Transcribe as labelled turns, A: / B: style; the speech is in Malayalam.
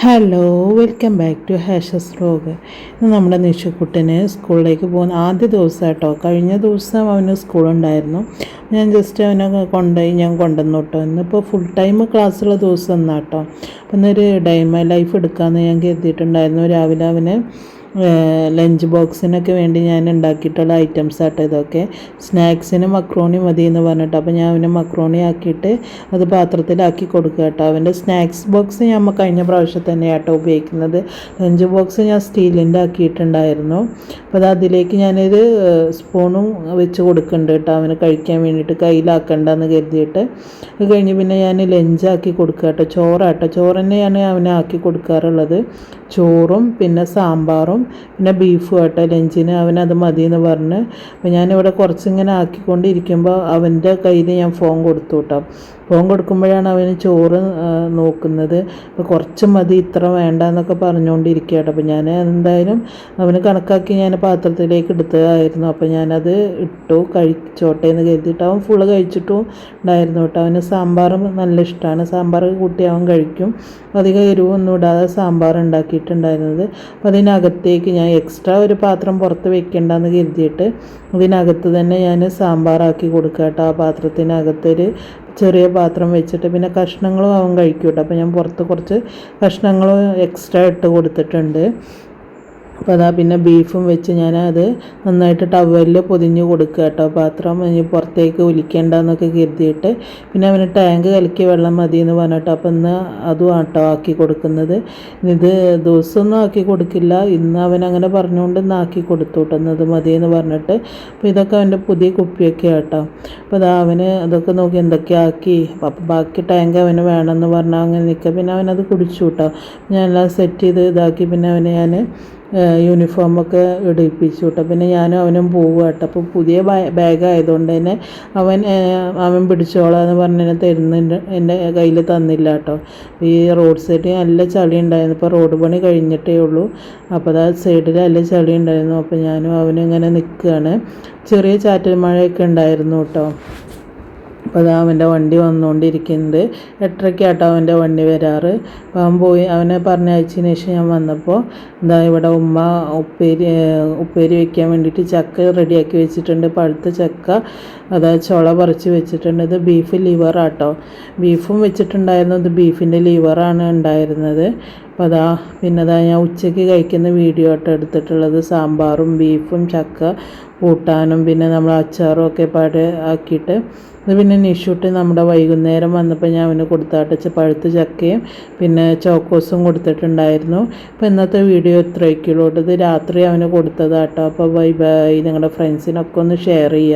A: Hello welcome back to hashes rogue ഇന്ന് നമ്മുടെ നിഷുക്കുട്ടന് സ്കൂളിലേക്ക് പോകുന്ന ആദ്യ ദിവസം കേട്ടോ കഴിഞ്ഞ ദിവസം അവന് സ്കൂളുണ്ടായിരുന്നു. ഞാൻ ജസ്റ്റ് അവനെ കൊണ്ടുപോയി ഞാൻ കൊണ്ടുവന്നു കേട്ടോ. ഇന്നിപ്പോൾ ഫുൾ ടൈം ക്ലാസ്സുള്ള ദിവസം എന്നാട്ടോ. അപ്പം ഇന്നൊരു ഡൈമ ലൈഫ് എടുക്കാമെന്ന് ഞാൻ കരുതിയിട്ടുണ്ടായിരുന്നു. രാവിലെ അവന് ലഞ്ച് ബോക്സിനൊക്കെ വേണ്ടി ഞാൻ ഉണ്ടാക്കിയിട്ടുള്ള ഐറ്റംസ് ആട്ടോ ഇതൊക്കെ. സ്നാക്സിന് മക്രോണി മതി എന്ന് പറഞ്ഞിട്ട് അപ്പോൾ ഞാൻ അവനെ മക്രോണി ആക്കിയിട്ട് അത് പാത്രത്തിലാക്കി കൊടുക്കുക കേട്ടോ. അവന്റെ സ്നാക്സ് ബോക്സ് ഞാൻ കഴിഞ്ഞ പ്രാവശ്യം തന്നെയാട്ടോ ഉപയോഗിക്കുന്നത്. ലഞ്ച് ബോക്സ് ഞാൻ സ്റ്റീലിന്റെ ആക്കിയിട്ടുണ്ടായിരുന്നു. അപ്പോൾ അത് അതിലേക്ക് ഞാനൊരു സ്പൂണും വെച്ച് കൊടുക്കുന്നുണ്ട് കേട്ടോ അവന് കഴിക്കാൻ വേണ്ടിയിട്ട്. കയ്യിലാക്കണ്ടെന്ന് കരുതിയിട്ട്. അത് കഴിഞ്ഞ് പിന്നെ ഞാൻ ലഞ്ചാക്കി കൊടുക്കുക കേട്ടോ. ചോറാട്ടോ. ചോറ് തന്നെയാണ് അവനെ ആക്കി കൊടുക്കാറുള്ളത്. ചോറും പിന്നെ സാമ്പാറും പിന്നെ ബീഫും കേട്ടോ ലഞ്ചിന്. അവനത് മതി എന്ന് പറഞ്ഞ്. അപ്പോൾ ഞാനിവിടെ കുറച്ചിങ്ങനെ ആക്കിക്കൊണ്ടിരിക്കുമ്പോൾ അവന്റെ കയ്യിൽ ഞാൻ ഫോൺ കൊടുത്തു കേട്ടോ. ഫോൺ കൊടുക്കുമ്പോഴാണ് അവന് ചോറ് നോക്കുന്നത്. അപ്പോൾ കുറച്ച് മതി ഇത്ര വേണ്ട എന്നൊക്കെ പറഞ്ഞുകൊണ്ടിരിക്കുക അപ്പോൾ ഞാൻ എന്തായാലും അവന് കണക്കാക്കി ഞാൻ പാത്രത്തിലേക്ക് എടുത്തതായിരുന്നു. അപ്പോൾ ഞാനത് ഇട്ടു കഴിച്ചോട്ടെ എന്ന് കരുതിയിട്ട് അവൻ ഫുള്ള് കഴിച്ചിട്ടും ഉണ്ടായിരുന്നു കേട്ടോ. അവന് സാമ്പാർ നല്ല ഇഷ്ടമാണ്. സാമ്പാർ കൂട്ടി അവൻ കഴിക്കും. അധികം എരിവൊന്നും ഇടാതെ സാമ്പാർ ഉണ്ടാക്കിയിട്ടുണ്ടായിരുന്നത്. അപ്പോൾ അതിനകത്തേക്ക് ഞാൻ എക്സ്ട്രാ ഒരു പാത്രം പുറത്ത് വെക്കേണ്ടെന്ന് കരുതിയിട്ട് അതിനകത്ത് തന്നെ ഞാൻ സാമ്പാറാക്കി കൊടുക്കുക കേട്ടോ. ആ പാത്രത്തിനകത്തൊരു ചെറിയ പാത്രം വെച്ചിട്ട് പിന്നെ കഷ്ണങ്ങളും അവൻ കഴിക്കൂട്ടോ. കേട്ടോ അപ്പോൾ ഞാൻ പുറത്ത് കുറച്ച് കഷ്ണങ്ങളും എക്സ്ട്രാ ഇട്ട് കൊടുത്തിട്ടുണ്ട്. അപ്പോൾ അതാ പിന്നെ ബീഫും വെച്ച് ഞാൻ അത് നന്നായിട്ട് ടവലിൽ പൊതിഞ്ഞ് കൊടുക്കുക കേട്ടോ. പാത്രം ഇനി പുറത്തേക്ക് ഒലിക്കേണ്ടെന്നൊക്കെ കരുതിയിട്ട് പിന്നെ അവന് ടാങ്ക് കലക്കി വെള്ളം മതി എന്ന് പറഞ്ഞിട്ട് അപ്പം ഇന്ന് അതും ആട്ടോ ആക്കി കൊടുക്കുന്നത്. ഇത് ദിവസമൊന്നും ആക്കി കൊടുക്കില്ല. ഇന്ന് അവൻ അങ്ങനെ പറഞ്ഞുകൊണ്ട് ഇന്ന് ആക്കി കൊടുത്തു കിട്ടുന്നത് മതി എന്ന് പറഞ്ഞിട്ട് അപ്പോൾ ഇതൊക്കെ അവന്റെ പുതിയ കുപ്പിയൊക്കെ ആട്ടോ. അപ്പോൾ അതാ അവന് അതൊക്കെ നോക്കി എന്തൊക്കെ ആക്കി. അപ്പോൾ ബാക്കി ടാങ്ക് അവന് വേണമെന്ന് പറഞ്ഞാൽ അങ്ങനെ നിൽക്കുക. പിന്നെ അവനത് കുടിച്ചു കേട്ടോ. ഞാനെല്ലാം സെറ്റ് ചെയ്ത് ഇതാക്കി. പിന്നെ അവനെ ഞാൻ യൂണിഫോമൊക്കെ എടുപ്പിച്ചു കേട്ടോ പിന്നെ ഞാനും അവനും പോവുക കേട്ടോ. അപ്പോൾ പുതിയ ബാഗ് ആയതുകൊണ്ട് തന്നെ അവൻ അവൻ പിടിച്ചോളാം എന്ന് പറഞ്ഞ് തരുന്നുണ്ട് എന്റെ കയ്യിൽ തന്നില്ല കേട്ടോ. ഈ റോഡ് സൈഡിൽ നല്ല ചളി ഉണ്ടായിരുന്നു. ഇപ്പോൾ റോഡ് പണി കഴിഞ്ഞിട്ടേ ഉള്ളൂ. അപ്പോൾ അത് സൈഡിൽ നല്ല ചളി ഉണ്ടായിരുന്നു. അപ്പോൾ ഞാനും അവനും ഇങ്ങനെ നിൽക്കുകയാണ്. ചെറിയ ചാറ്റൽ മഴയൊക്കെ ഉണ്ടായിരുന്നു കേട്ടോ. അപ്പോൾ അത് അവന്റെ വണ്ടി വന്നുകൊണ്ടിരിക്കുന്നുണ്ട്. എട്ടരയ്ക്കാട്ടോ അവന്റെ വണ്ടി വരാറ്. അപ്പോൾ അവൻ പോയി അവനെ പറഞ്ഞയച്ചതിന് ശേഷം ഞാൻ വന്നപ്പോൾ എന്താ ഇവിടെ ഉമ്മ ഉപ്പേരി ഉപ്പേരി വയ്ക്കാൻ വേണ്ടിയിട്ട് ചക്ക റെഡിയാക്കി വെച്ചിട്ടുണ്ട്. പഴുത്ത ചക്ക അതായത് ചുള പറിച്ച് വെച്ചിട്ടുണ്ട്. ഇത് ബീഫ് ലിവറാട്ടോ. ബീഫും വെച്ചിട്ടുണ്ടായിരുന്നു. ഇത് ബീഫിന്റെ ലിവറാണ് ഉണ്ടായിരുന്നത്. അപ്പോൾ അതാ പിന്നെ അതാ ഞാൻ ഉച്ചയ്ക്ക് കഴിക്കുന്ന വീഡിയോ ആട്ടോ എടുത്തിട്ടുള്ളത്. സാമ്പാറും ബീഫും ചക്ക കൂട്ടാനും പിന്നെ നമ്മൾ അച്ചാറും ഒക്കെ പാട് ആക്കിയിട്ട് ഇത് പിന്നെ നിഷൂട്ട് നമ്മുടെ വൈകുന്നേരം വന്നപ്പോൾ ഞാൻ അവന് കൊടുത്താട്ടച്ച പഴുത്ത ചക്കയും പിന്നെ ചോക്കോസും കൊടുത്തിട്ടുണ്ടായിരുന്നു. അപ്പോൾ ഇന്നത്തെ വീഡിയോ ഇത്രയൊക്കെയുള്ളൂ ഇത് രാത്രി അവന് കൊടുത്തതാട്ടോ. അപ്പോൾ ബൈ ബൈ. നിങ്ങളുടെ ഫ്രണ്ട്സിനൊക്കെ ഒന്ന് ഷെയർ ചെയ്യുക